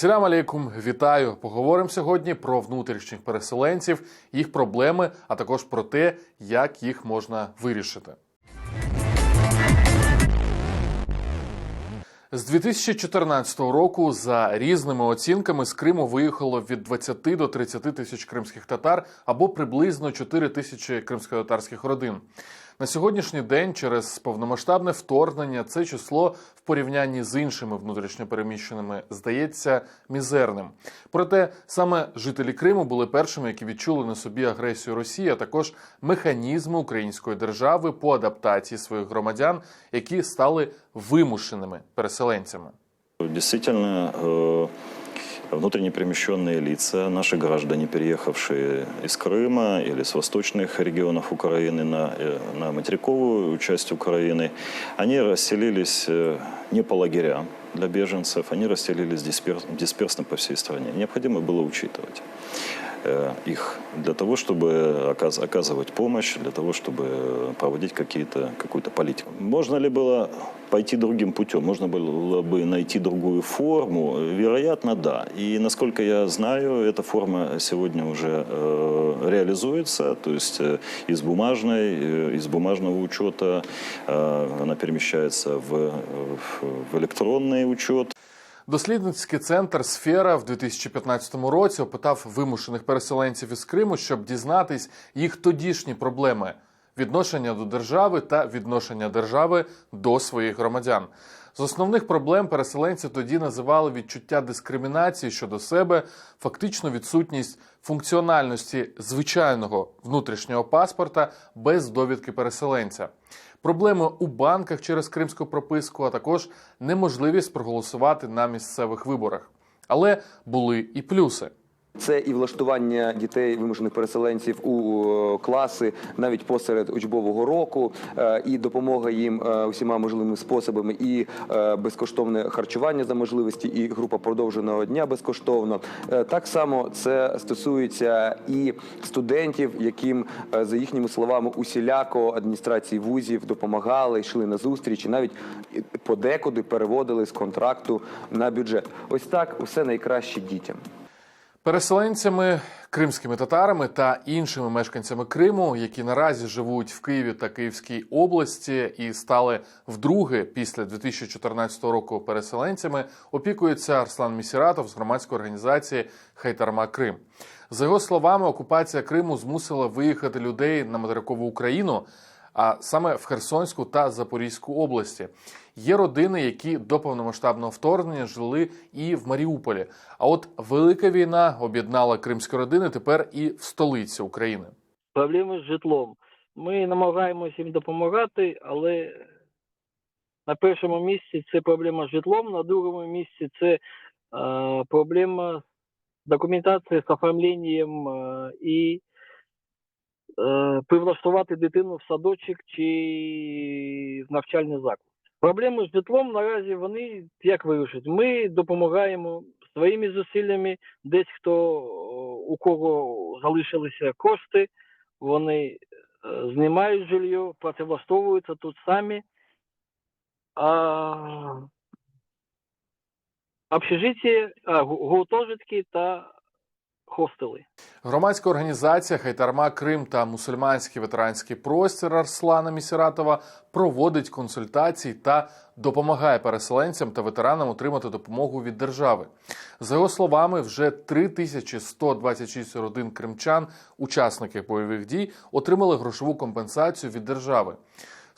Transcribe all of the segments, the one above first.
Салям алейкум, вітаю. Поговоримо сьогодні про внутрішніх переселенців, їх проблеми, а також про те, як їх можна вирішити. З 2014 року за різними оцінками з Криму виїхало від 20 до 30 тисяч кримських татар або приблизно 4 тисячі кримськотатарських родин. На сьогоднішній день через повномасштабне вторгнення це число в порівнянні з іншими внутрішньопереміщеними здається мізерним. Проте саме жителі Криму були першими, які відчули на собі агресію Росії, а також механізми української держави по адаптації своїх громадян, які стали вимушеними переселенцями. Действительно, э, внутренне перемещенные лица, наши граждане, переехавшие из Крыма или с восточных регионов Украины на, э, на материковую часть Украины, они расселились э, не по лагерям для беженцев, они расселились диспер- дисперсно по всей стране. Необходимо было учитывать э, Их для того, чтобы оказ- оказывать помощь, для того, чтобы проводить какие-то, какую-то политику. Можно ли было пойти другим путем? Можно было бы найти другую форму? Вероятно, да. И насколько я знаю, эта форма сегодня уже э, реализуется, то есть э, из бумажной, э, из бумажного учета э, она перемещается в, в электронный учет. Дослідницький центр Сфера в 2015 році опитав вимушених переселенців із Криму, щоб дізнатись їх тодішні проблеми відношення до держави та відношення держави до своїх громадян. З основних проблем переселенці тоді називали відчуття дискримінації щодо себе, фактично відсутність функціональності звичайного внутрішнього паспорта без довідки переселенця. Проблеми у банках через кримську прописку, а також неможливість проголосувати на місцевих виборах. Але були і плюси. Це і влаштування дітей вимушених переселенців у е, класи навіть посеред учбового року, е, і допомога їм е, усіма можливими способами, і безкоштовне харчування за можливості, і група продовженого дня безкоштовно. Так само це стосується і студентів, яким за їхніми словами усіляко адміністрації вузів допомагали, йшли на зустріч, і навіть подекуди переводили з контракту на бюджет. Ось так усе найкраще дітям. Переселенцями, кримськими татарами та іншими мешканцями Криму, які наразі живуть в Києві та Київській області і стали вдруге після 2014 року переселенцями, опікується Арслан Місіратов з громадської організації Хайтарма Крим. За його словами, окупація Криму змусила виїхати людей на материкову Україну, а саме в Херсонську та Запорізьку області. Є родини, які до повномасштабного вторгнення жили і в Маріуполі. А от велика війна об'єднала кримські родини тепер і в столиці України. проблеми з житлом. Ми намагаємося їм допомагати, але на першому місці це проблема з житлом, на другому місці це е, проблема документації з оформленням е, і прилаштувати дитину в садочок чи в навчальний заклад. Проблеми з житлом наразі вони як вирішать? Ми допомагаємо своїми зусиллями, десь хто е, у кого залишилися кошти, вони е, знімають жилье, працевлаштовуються тут самі. А общежиття, гуртожитки та хостели. Громадська організація Хайтарма Крим та мусульманський ветеранський простір Арслана Місіратова проводить консультації та допомагає переселенцям та ветеранам отримати допомогу від держави. За його словами, вже 3126 родин кримчан, учасників бойових дій, отримали грошову компенсацію від держави.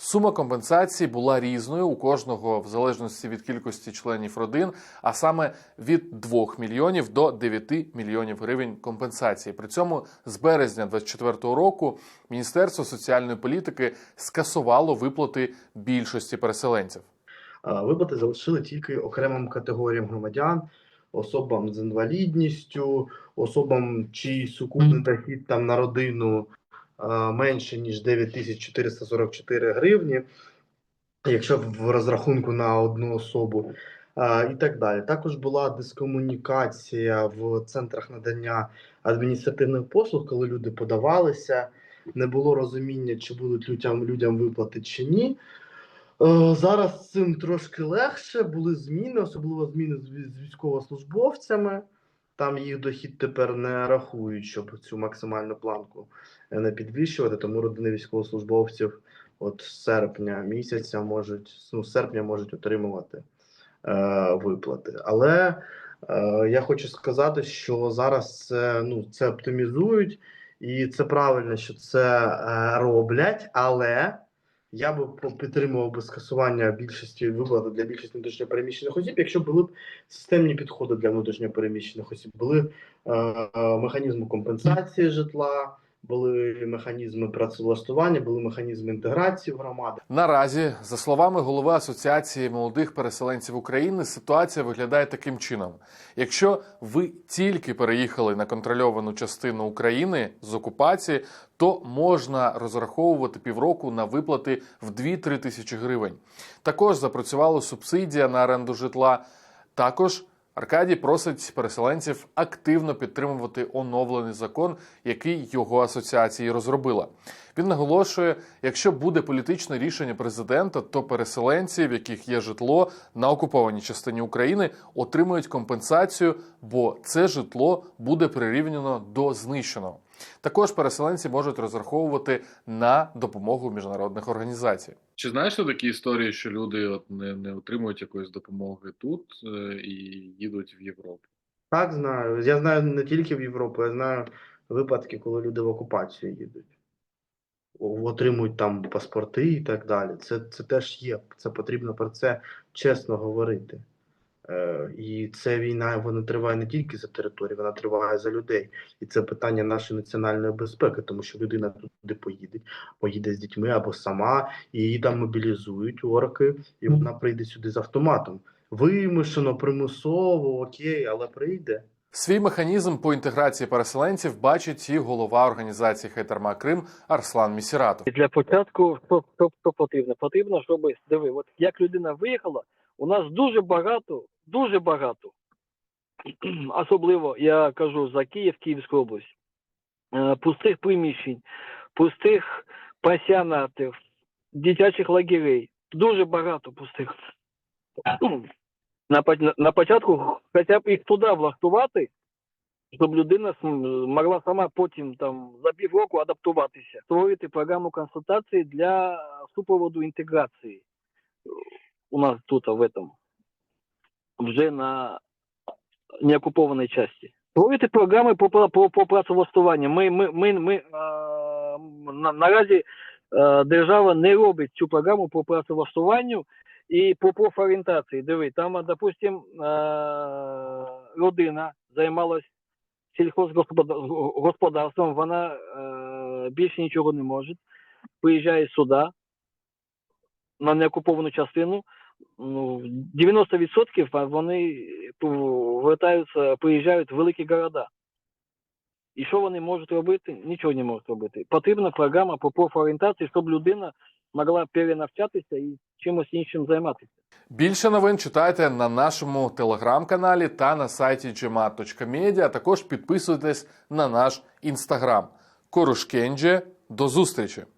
Сума компенсації була різною у кожного в залежності від кількості членів родин, а саме від 2 мільйонів до 9 мільйонів гривень компенсації. При цьому з березня 2024 року Міністерство соціальної політики скасувало виплати більшості переселенців. Виплати залишили тільки окремим категоріям громадян, особам з інвалідністю, особам, чий сукупний дохід там на родину менше ніж 9444 гривні, якщо в розрахунку на одну особу, і так далі. Також була дискомунікація в центрах надання адміністративних послуг, коли люди подавалися, не було розуміння, чи будуть людям, людям виплати чи ні. Е, Зараз цим трошки легше. Були зміни, особливо зміни з військовослужбовцями. Там їх дохід тепер не рахують, щоб цю максимальну планку е, не підвищувати. Тому родини військовослужбовців от з серпня місяця можуть, ну, з серпня можуть отримувати е, виплати. Але е, я хочу сказати, що зараз це, ну, це оптимізують, і це правильно, що це е, роблять, але. Я би підтримував би скасування більшості виплат для більшості внутрішньопереміщених осіб, якщо були б системні підходи для внутрішньопереміщених осіб, були е, е, механізми компенсації житла, були механізми працевлаштування, були механізми інтеграції в громади. Наразі, за словами голови Асоціації молодих переселенців України, ситуація виглядає таким чином: якщо ви тільки переїхали на контрольовану частину України з окупації, то можна розраховувати півроку на виплати в 2-3 тисячі гривень. Також запрацювала субсидія на оренду житла. Також Аркадій просить переселенців активно підтримувати оновлений закон, який його асоціації розробила. Він наголошує, якщо буде політичне рішення президента, то переселенці, в яких є житло на окупованій частині України, отримують компенсацію, бо це житло буде прирівняно до знищеного. Також переселенці можуть розраховувати на допомогу міжнародних організацій. Чи знаєш ти такі історії, що люди от не, не отримують якоїсь допомоги тут е, і їдуть в Європу? Так знаю. Я знаю не тільки в Європу, я знаю випадки, коли люди в окупацію їдуть. Отримують там паспорти і так далі. Це, це теж є. Це потрібно про це чесно говорити. Е, і ця війна вона триває не тільки за територію, вона триває за людей. І це питання нашої національної безпеки, тому що людина туди поїде, поїде з дітьми або сама, і її там мобілізують орки, і вона прийде сюди з автоматом. Вимушено, примусово, окей, але прийде. Свій механізм по інтеграції переселенців бачить і голова організації Хайтарма Крим Арслан Місіратов. Для початку що, що, що потрібно? Потрібно, щоб диви, от як людина виїхала, у нас дуже багато, дуже багато. Особливо я кажу за Київ, Київську область, е, пустих приміщень, пустих пансіонатів, дитячих лагерей. Дуже багато пустих. На, на початку хоча б їх туди влаштувати, щоб людина могла сама потім там за півроку адаптуватися, створити програму консультації для супроводу інтеграції у нас тут, в этом, вже на неокупованій часті. Створити програми по, по, по, працевлаштуванню. Ми, ми, ми, ми е, на, наразі е, держава не робить цю програму по працевлаштуванню і по профорієнтації. Диви, там, допустим, е, родина займалась сільхозгосподарством, вона е, більше нічого не може. Приїжджає сюди на неокуповану частину. Ну, 90% вони повертаються, приїжджають в великі города. І що вони можуть робити? Нічого не можуть робити. Потрібна програма по профорієнтації, щоб людина могла перенавчатися і чимось іншим займатися. Більше новин читайте на нашому телеграм-каналі та на сайті gmat.media, а також підписуйтесь на наш інстаграм. Корушкенджі. До зустрічі!